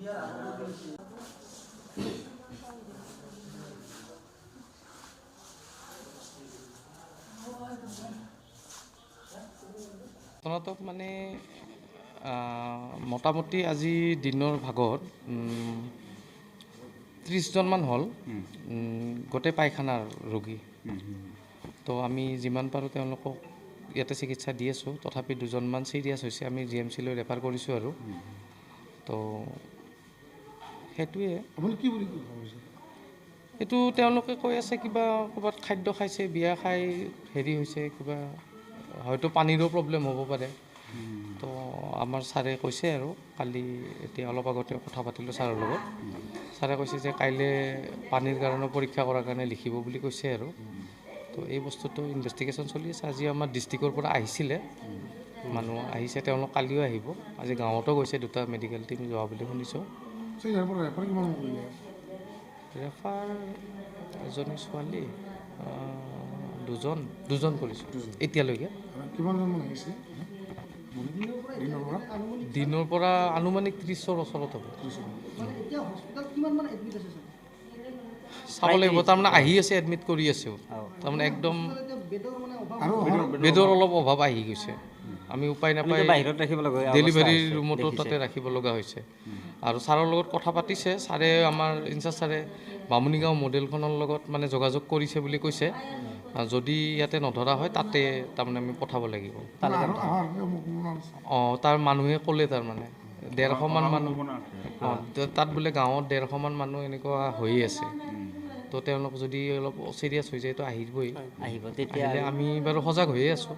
Iya, aku lagi di sini. ঘটনাটো মানে মোটামুটি আজি দিনৰ ভাগত ত্ৰিছজনমান হ'ল গোটেই পায়খানাৰ ৰোগী। তো আমি যিমান পাৰোঁ তেওঁলোকক ইয়াতে চিকিৎসা দি আছোঁ তথাপি দুজনমান ছিৰিয়াছ হৈছে আমি জি এম চিলৈ ৰেফাৰ কৰিছোঁ আৰু। তো সেইটোৱে। এইটো তেওঁলোকে কৈ আছে কিবা ক'ৰবাত খাদ্য খাইছে বিয়া খাই হেৰি হৈছে কিবা হয়তো পানীৰো প্ৰব্লেম হ'ব পাৰে। তো আমাৰ ছাৰে কৈছে আৰু কালি এতিয়া অলপ আগতে কথা পাতিলোঁ ছাৰৰ লগত। ছাৰে কৈছে যে কাইলৈ পানীৰ কাৰণে পৰীক্ষা কৰাৰ কাৰণে লিখিব বুলি কৈছে আৰু। তো এই বস্তুটো ইনভেষ্টিগেশ্যন চলি আছে। আজি আমাৰ ডিষ্ট্ৰিক্টৰ পৰা আহিছিলে। মানুহ আহিছে তেওঁলোক কালিও আহিব। আজি গাঁৱতো গৈছে দুটা মেডিকেল টিম যোৱা বুলি শুনিছোঁ। ৰেফাৰ এজনী ছোৱালী দুজন দুজন কৰিছোঁ এতিয়ালৈকে। আৰু কিমানজনমান আহিছে? দিনৰ পৰা? দিনৰ পৰা আনুমানিক ত্ৰিছৰ ওচৰত হ'ব। এতিয়া হস্পিটেলত কিমান মান এডমিট আছে ছাৰ? চাব লাগিব তাৰমানে আহি আছে এডমিট কৰি আছোঁ তাৰমানে একদম বেডৰ অলপ অভাৱ আহি গৈছে। আমি উপায় লগা ডেলিভাৰী ৰুমতো তাতে ৰাখিব লগা হৈছে। আৰু ছাৰৰ লগত কথা পাতিছে। ছাৰে আমাৰ ইনচাৰ্জ ছাৰে বামুণীগাঁও মডেলখনৰ লগত মানে যোগাযোগ কৰিছে বুলি কৈছে। আৰু যদি ইয়াতে নধৰা হয় তাতে তাৰমানে আমি পঠাব লাগিব। অঁ তাৰ মানুহে ক'লে তাৰমানে। ডেৰশমান মানুহ। অঁ তাত বোলে গাঁৱত ডেৰশমান মানুহ এনেকুৱা হৈয়ে আছে। তো তেওঁলোক যদি অলপ চিৰিয়াছ হৈ যায় তো আহিবই। আহিব তেতিয়া আমি বাৰু সজাগ হৈয়ে আছোঁ।